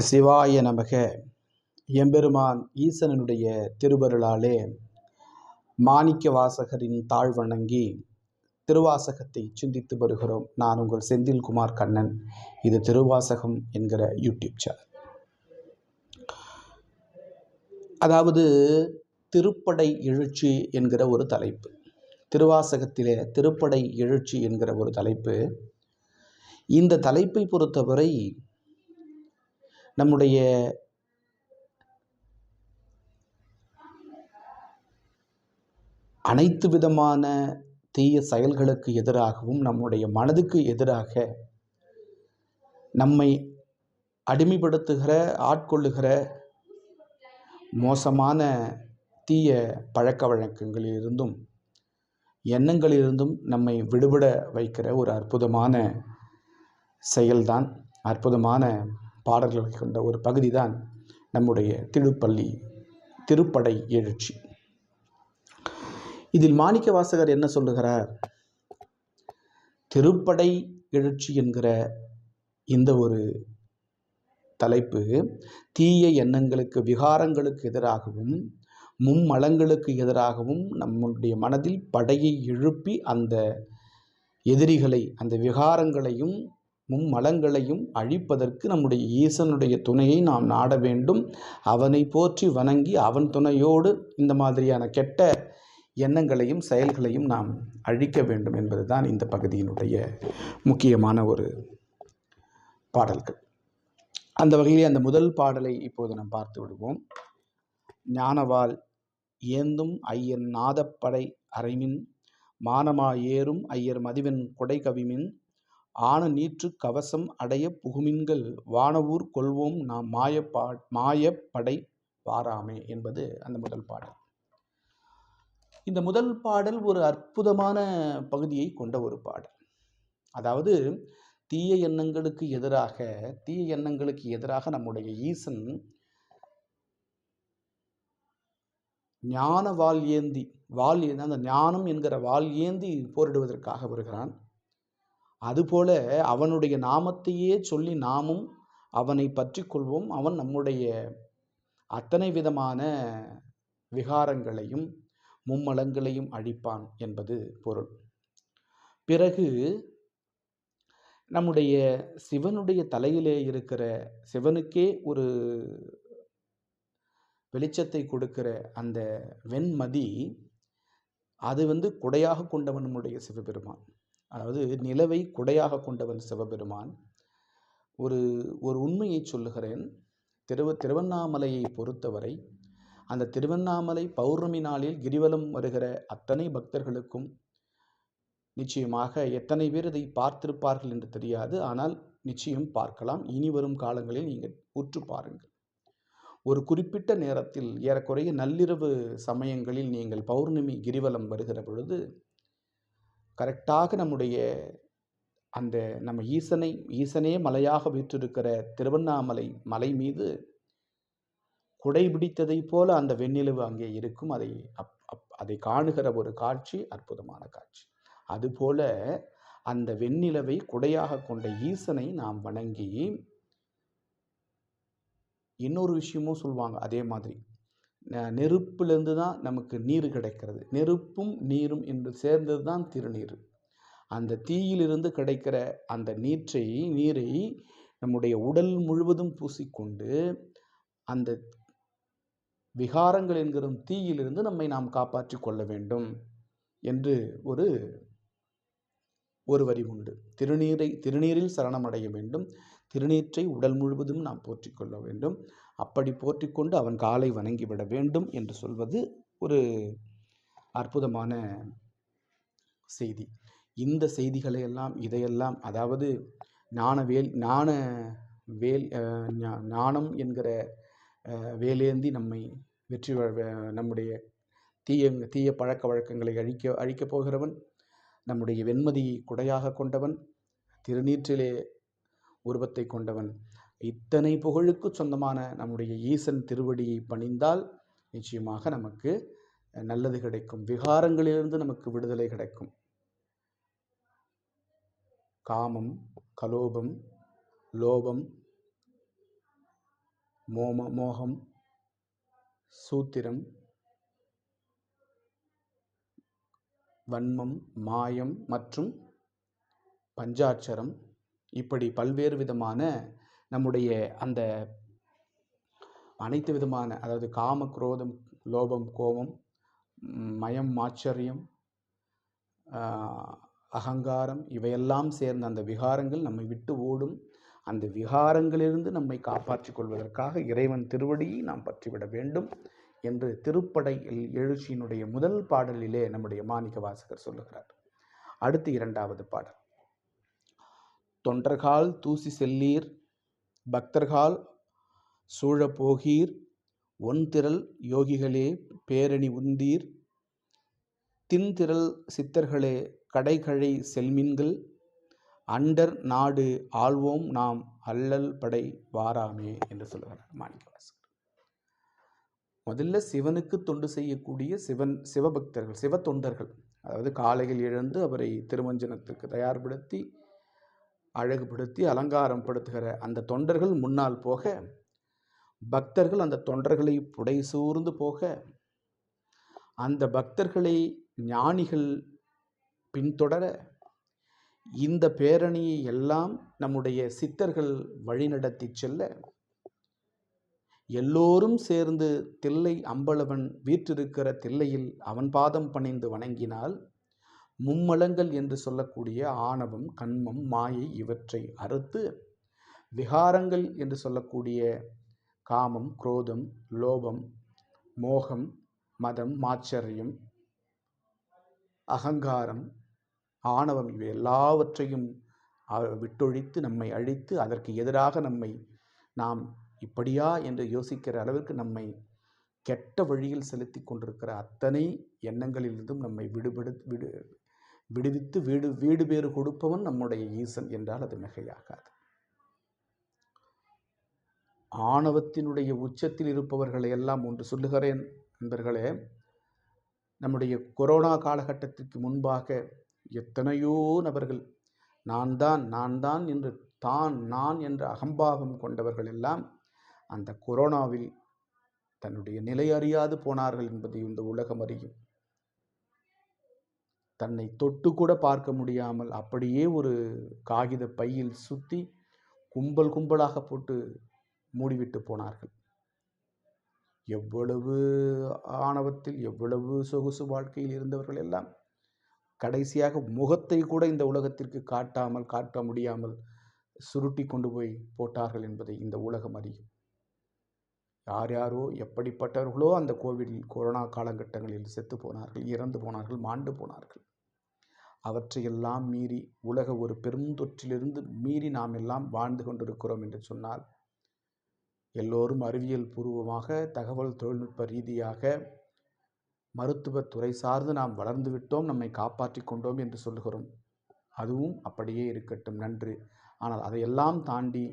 சிவாய நமக. எம்பெருமான் ஈசனனுடைய திருவருளாலே மாணிக்க வாசகரின் தாழ் வணங்கி திருவாசகத்தை சிந்தித்து வருகிறோம். நான் உங்கள் செந்தில்குமார் கண்ணன். இது திருவாசகம் என்கிற யூடியூப் சேனல். அதாவது திருப்படை எழுச்சி என்கிற ஒரு தலைப்பு. திருவாசகத்திலே திருப்படை எழுச்சி என்கிற ஒரு தலைப்பு. இந்த தலைப்பை பொறுத்தவரை நம்முடைய அனைத்து விதமான தீய செயல்களுக்கு எதிராகவும் நம்முடைய மனதுக்கு எதிராக நம்மை அடிமைப்படுத்துகிற ஆட்கொள்ளுகிற மோசமான தீய பழக்க வழக்கங்களிலிருந்தும் எண்ணங்களிலிருந்தும் நம்மை விடுபட வைக்கிற ஒரு அற்புதமான செயல்தான் அற்புதமான பாடல்களை கொண்ட ஒரு பகுதி தான் நம்முடைய திருப்பள்ளி திருப்படை எழுச்சி. இதில் மாணிக்க வாசகர் என்ன சொல்லுகிறார்? திருப்படை எழுச்சி என்கிற இந்த ஒரு தலைப்பு தீய எண்ணங்களுக்கு விகாரங்களுக்கு எதிராகவும் மும்மலங்களுக்கு எதிராகவும் நம்முடைய மனதில் படையை எழுப்பி அந்த எதிரிகளை அந்த விகாரங்களையும் மும்மலங்களையும் அழிப்பதற்கு நம்முடைய ஈசனுடைய துணையை நாம் நாட வேண்டும். அவனை போற்றி வணங்கி அவன் துணையோடு இந்த மாதிரியான கெட்ட எண்ணங்களையும் செயல்களையும் நாம் அழிக்க வேண்டும் என்பதுதான் இந்த பகுதியினுடைய முக்கியமான ஒரு பாடல்கள். அந்த வகையிலே அந்த முதல் பாடலை இப்போது நாம் பார்த்து விடுவோம். ஞானவால் ஏந்தும் ஐயன் நாதப்படை அறைமின் மானமா ஏறும் ஐயர் மதிவன் கொடை கவிமின் ஆன நீற்று கவசம் அடைய புகுமின்கள் வானவூர் கொள்வோம் நாம் மாயப்பா மாயப்படை வாராமே என்பது அந்த முதல் பாடல். இந்த முதல் பாடல் ஒரு அற்புதமான பகுதியை கொண்ட ஒரு பாடல். அதாவது தீய எண்ணங்களுக்கு எதிராக தீய எண்ணங்களுக்கு எதிராக நம்முடைய ஈசன் ஞான வால் ஏந்தி வால் அந்த ஞானம் என்கிற வால் ஏந்தி போரிடுவதற்காக வருகிறான். அதுபோல அவனுடைய நாமத்தையே சொல்லி நாமும் அவனை பற்றி கொள்வோம். அவன் நம்முடைய அத்தனை விதமான விகாரங்களையும் மும்மலங்களையும் அழிப்பான் என்பது பொருள். பிறகு நம்முடைய சிவனுடைய தலையிலே இருக்கிற சிவனுக்கே ஒரு வெளிச்சத்தை கொடுக்கிற அந்த வெண்மதி அது வந்து குடையாக கொண்டவன் நம்முடைய சிவபெருமான். அதாவது நிலவை குடையாக கொண்டவன் சிவபெருமான் ஒரு ஒரு உண்மையை சொல்லுகிறேன். திருவ திருவண்ணாமலையை பொறுத்தவரை அந்த திருவண்ணாமலை பௌர்ணமி நாளில் கிரிவலம் வருகிற அத்தனை பக்தர்களுக்கும் நிச்சயமாக எத்தனை பேர் இதை பார்த்திருப்பார்கள் என்று தெரியாது. ஆனால் நிச்சயம் பார்க்கலாம். இனி வரும் காலங்களில் நீங்கள் உற்று பாருங்கள். ஒரு குறிப்பிட்ட நேரத்தில் ஏறக்குறைய நள்ளிரவு சமயங்களில் நீங்கள் பௌர்ணமி கிரிவலம் வருகிற பொழுது கரெக்டாக நம்முடைய அந்த நம்ம ஈசனை ஈசனே மலையாக வீற்றிருக்கிற திருவண்ணாமலை மலை மீது குடை பிடித்ததை போல அந்த வெண்ணிலவு அங்கே இருக்கும். அதை அப் அப் அதை காணுகிற ஒரு காட்சி அற்புதமான காட்சி. அதுபோல அந்த வெண்ணிலவை குடையாக கொண்ட ஈசனை நாம் வணங்கி இன்னொரு விஷயமும் சொல்லுவாங்க அதே மாதிரி நெருப்பிலிருந்து தான் நமக்கு நீர் கிடைக்கிறது. நெருப்பும் நீரும் என்று சேர்ந்தது தான் திருநீர். அந்த தீயிலிருந்து கிடைக்கிற அந்த நீற்றை நீரை நம்முடைய உடல் முழுவதும் பூசிக்கொண்டு அந்த விகாரங்கள் என்கிற தீயிலிருந்து நம்மை நாம் காப்பாற்றி கொள்ள வேண்டும் என்று ஒரு ஒரு வரி உண்டு. திருநீரை திருநீரில் சரணமடைய வேண்டும். திருநீற்றை உடல் முழுவதும் நாம் போற்றிக்கொள்ள வேண்டும். அப்படி போற்றிக்கொண்டு அவன் காலை வணங்கிவிட வேண்டும் என்று சொல்வது ஒரு அற்புதமான செய்தி. இந்த செய்திகளை எல்லாம் இதையெல்லாம் அதாவது ஞானவேல் ஞான வேல் ஞானம் என்கிற வேலேந்தி நம்மை வெற்றி நம்முடைய தீய தீய பழக்க வழக்கங்களை அழிக்க அழிக்கப் போகிறவன் நம்முடைய வெண்மதியை குடையாக கொண்டவன் திருநீற்றிலே உருவத்தை கொண்டவன் இத்தனை புகழுக்கு சொந்தமான நம்முடைய ஈசன் திருவடியை பணிந்தால் நிச்சயமாக நமக்கு நல்லது கிடைக்கும். விகாரங்களிலிருந்து நமக்கு விடுதலை கிடைக்கும். காமம் கலோபம் லோபம் மோம மோகம் சூத்திரம் வன்மம் மாயம் மற்றும் பஞ்சாட்சரம் இப்படி பல்வேறு விதமான நம்முடைய அந்த அனைத்து விதமான அதாவது காம குரோதம் லோபம் கோபம் மயம் ஆச்சரியம் அகங்காரம் இவையெல்லாம் சேர்ந்த அந்த விகாரங்கள் நம்மை விட்டு ஓடும். அந்த விகாரங்களிலிருந்து நம்மை காப்பாற்றிக் கொள்வதற்காக இறைவன் திருவடியை நாம் பற்றிவிட வேண்டும் என்று திருப்படை எழுச்சியினுடைய முதல் பாடலிலே நம்முடைய மாணிக்க வாசகர் சொல்லுகிறார். அடுத்து இரண்டாவது பாடல். தொண்டர்கால் தூசி செல்லீர் பக்தர்கால் சூழப் போகீர் ஒன்திரள் யோகிகளே பேரணி உந்தீர் தின்திரள் சித்தர்களே கடைகழை செல்மின்கள் அண்டர் நாடு ஆள்வோம் நாம் அல்லல் படை வாராமே என்று சொல்லுகிறார் மாணிக்கவாசகர் முதல்ல சிவனுக்கு தொண்டு செய்யக்கூடிய சிவன் சிவபக்தர்கள் சிவ தொண்டர்கள் அதாவது காலையில் எழுந்து அவரை திருமஞ்சனத்துக்கு தயார்படுத்தி அழகுபடுத்தி அலங்காரம் படுத்துகிற அந்த தொண்டர்கள் முன்னால் போக பக்தர்கள் அந்த தொண்டர்களை புடைசூர்ந்து போக அந்த பக்தர்களை ஞானிகள் பின்தொடர இந்த பேரணியை எல்லாம் நம்முடைய சித்தர்கள் வழிநடத்தி செல்ல எல்லோரும் சேர்ந்து தில்லை அம்பளவன் வீற்றிருக்கிற தில்லையில் அவன் பாதம் பணிந்து வணங்கினால் மும்மலங்கள் என்று சொல்லக்கூடிய ஆணவம் கண்மம் மாயை இவற்றை அறுத்து விகாரங்கள் என்று சொல்லக்கூடிய காமம் குரோதம் லோபம் மோகம் மதம் மாச்சரியம் அகங்காரம் ஆணவம் இவை எல்லாவற்றையும் விட்டொழித்து நம்மை அழித்து அதற்கு எதிராக நம்மை நாம் இப்படியா என்று யோசிக்கிற அளவிற்கு நம்மை கெட்ட வழியில் செலுத்தி கொண்டிருக்கிற அத்தனை எண்ணங்களிலிருந்தும் நம்மை விடுபடு விடு விடுவித்து வீடு வீடு பேறு கொடுப்பவன் நம்முடைய ஈசன் என்றால் அது மிகையாகாது. ஆணவத்தினுடைய உச்சத்தில் இருப்பவர்களை எல்லாம் ஒன்று சொல்லுகிறேன் நண்பர்களே. நம்முடைய கொரோனா காலகட்டத்திற்கு முன்பாக எத்தனையோ நபர்கள் நான் தான் நான் தான் என்று தான் நான் என்ற அகம்பாவம் கொண்டவர்கள் எல்லாம் அந்த கொரோனாவில் தன்னுடைய நிலை அறியாது போனார்கள் என்பதை இந்த உலகம் அறியும். தன்னை தொட்டு கூட பார்க்க முடியாமல் அப்படியே ஒரு காகித பையில் சுற்றி கும்பல் கும்பலாக போட்டு மூடிவிட்டு போனார்கள். எவ்வளவு ஆணவத்தில் எவ்வளவு சொகுசு வாழ்க்கையில் இருந்தவர்கள் எல்லாம் கடைசியாக முகத்தை கூட இந்த உலகத்திற்கு காட்டாமல் காட்ட முடியாமல் சுருட்டி கொண்டு போய் போட்டார்கள் என்பதை இந்த உலகம் அறியும். யார் யாரோ எப்படிப்பட்டவர்களோ அந்த கோவிடில் கொரோனா காலகட்டங்களில் செத்து போனார்கள் இறந்து போனார்கள் மாண்டு போனார்கள். அவற்றையெல்லாம் மீறி உலக ஒரு பெருந்தொற்றிலிருந்து மீறி நாம் எல்லாம் வாழ்ந்து கொண்டிருக்கிறோம் என்று சொன்னால் எல்லோரும் அறிவியல் பூர்வமாக தகவல் தொழில்நுட்ப ரீதியாக மருத்துவத்துறை சார்ந்து நாம் வளர்ந்து விட்டோம் நம்மை காப்பாற்றிக் கொண்டோம் என்று சொல்லுகிறோம். அதுவும் அப்படியே இருக்கட்டும். நன்று. ஆனால் அதையெல்லாம் தாண்டி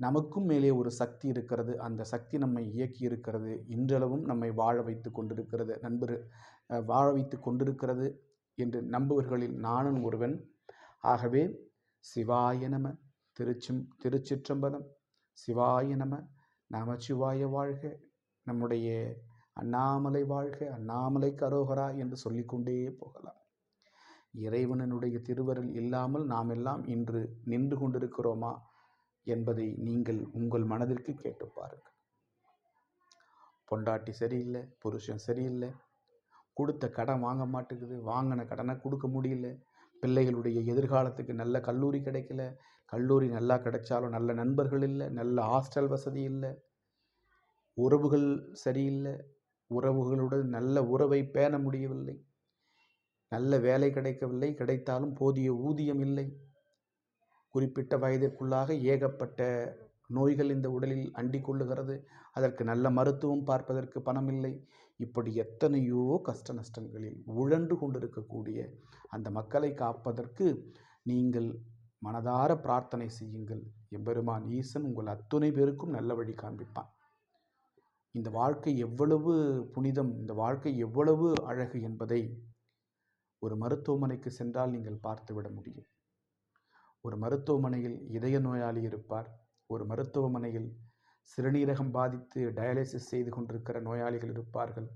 நமக்கும் மேலே ஒரு சக்தி இருக்கிறது. அந்த சக்தி நம்மை இயக்கி இருக்கிறது. இன்றளவும் நம்மை வாழ வைத்து கொண்டிருக்கிறது. நண்பர் வாழ வைத்து கொண்டிருக்கிறது என்று நம்புவர்களில் நானும் ஒருவன். ஆகவே சிவாய நம திருச்சும் திருச்சிற்றம்பலம் சிவாய நம நமச்சிவாய வாழ்க. நம்முடைய அண்ணாமலை வாழ்க அண்ணாமலை கரோகரா என்று சொல்லிக்கொண்டே போகலாம். இறைவனனுடைய திருவருள் இல்லாமல் நாம் எல்லாம் இன்று நின்று கொண்டிருக்கிறோமா? என்பதை நீங்கள் உங்கள் மனதிற்கு கேட்டு பாருங்கள். பொண்டாட்டி சரியில்லை புருஷன் சரியில்லை கொடுத்த கடன் வாங்க மாட்டேங்குது வாங்கின கடனை கொடுக்க முடியல பிள்ளைகளுடைய எதிர்காலத்துக்கு நல்ல கல்லூரி கிடைக்கல கல்லூரி நல்லா கிடைச்சாலும் நல்ல நண்பர்கள் இல்லை நல்ல ஹாஸ்டல் வசதி இல்லை உறவுகள் சரியில்லை உறவுகளுடன் நல்ல உறவை பேண முடியவில்லை நல்ல வேலை கிடைக்கவில்லை கிடைத்தாலும் போதிய ஊதியம் இல்லை குறிப்பிட்ட வயதிற்குள்ளாக ஏகப்பட்ட நோய்கள் இந்த உடலில் அண்டிக் கொள்ளுகிறது. அதற்கு நல்ல மருத்துவம் பார்ப்பதற்கு பணமில்லை. இப்படி எத்தனையோ கஷ்ட நஷ்டங்களில் உழன்று கொண்டிருக்கக்கூடிய அந்த மக்களை காப்பதற்கு நீங்கள் மனதார பிரார்த்தனை செய்யுங்கள். எம்பெருமான் ஈசன் உங்கள் அத்துணை பேருக்கும் நல்ல வழி காண்பிப்பான். இந்த வாழ்க்கை எவ்வளவு புனிதம் இந்த வாழ்க்கை எவ்வளவு அழகு என்பதை ஒரு மருத்துவமனைக்கு சென்றால் நீங்கள் பார்த்துவிட முடியும். ஒரு மருத்துவமனையில் இதய நோயாளி இருப்பார். ஒரு மருத்துவமனையில் சிறுநீரகம் பாதித்து டயாலிசிஸ் செய்து கொண்டிருக்கிற நோயாளிகள் இருப்பார்கள்.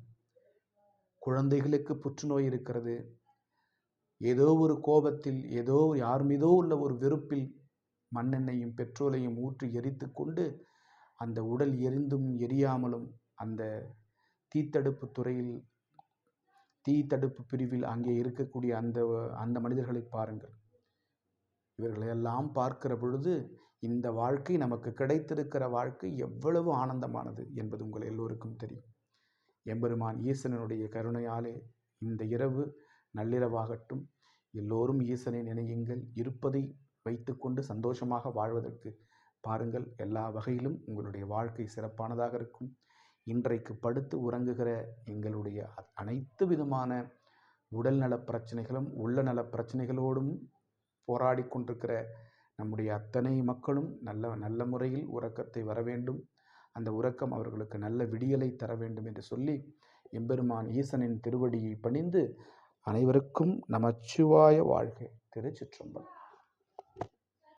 குழந்தைகளுக்கு புற்றுநோய் இருக்கிறது. ஏதோ ஒரு கோபத்தில் ஏதோ யார் மீதோ உள்ள ஒரு வெறுப்பில் மண்ணெண்ணையும் பெட்ரோலையும் ஊற்றி எரித்து கொண்டு அந்த உடல் எரிந்தும் எரியாமலும் அந்த தீத்தடுப்பு துறையில் தீ தடுப்பு பிரிவில் அங்கே இருக்கக்கூடிய அந்த அந்த மனிதர்களை பாருங்கள். இவர்களையெல்லாம் பார்க்கிற பொழுது இந்த வாழ்க்கை நமக்கு கிடைத்திருக்கிற வாழ்க்கை எவ்வளவு ஆனந்தமானது என்பது உங்கள் எல்லோருக்கும் தெரியும். எம்பெருமான் ஈசனனுடைய கருணையாலே இந்த இரவு நள்ளிரவாகட்டும். எல்லோரும் ஈசனை நினையுங்கள் இருப்பதை வைத்துக்கொண்டு சந்தோஷமாக வாழ்வதற்கு பாருங்கள். எல்லா வகையிலும் உங்களுடைய வாழ்க்கை சிறப்பானதாக இருக்கும். இன்றைக்கு படுத்து உறங்குகிற எங்களுடைய அனைத்து விதமான உடல் நலப் பிரச்சனைகளும் உள்ள நலப் பிரச்சனைகளோடும் போராடி கொண்டிருக்கிற நம்முடைய அத்தனை மக்களும் நல்ல நல்ல முறையில் உறக்கத்தை வர வேண்டும். அந்த உறக்கம் அவர்களுக்கு நல்ல விடியலை தர வேண்டும் என்று சொல்லி எம்பெருமான் ஈசனின் திருவடியை பணிந்து அனைவருக்கும் நமச்சிவாய வாழ்க. திருச்சிற்றம்பலம்.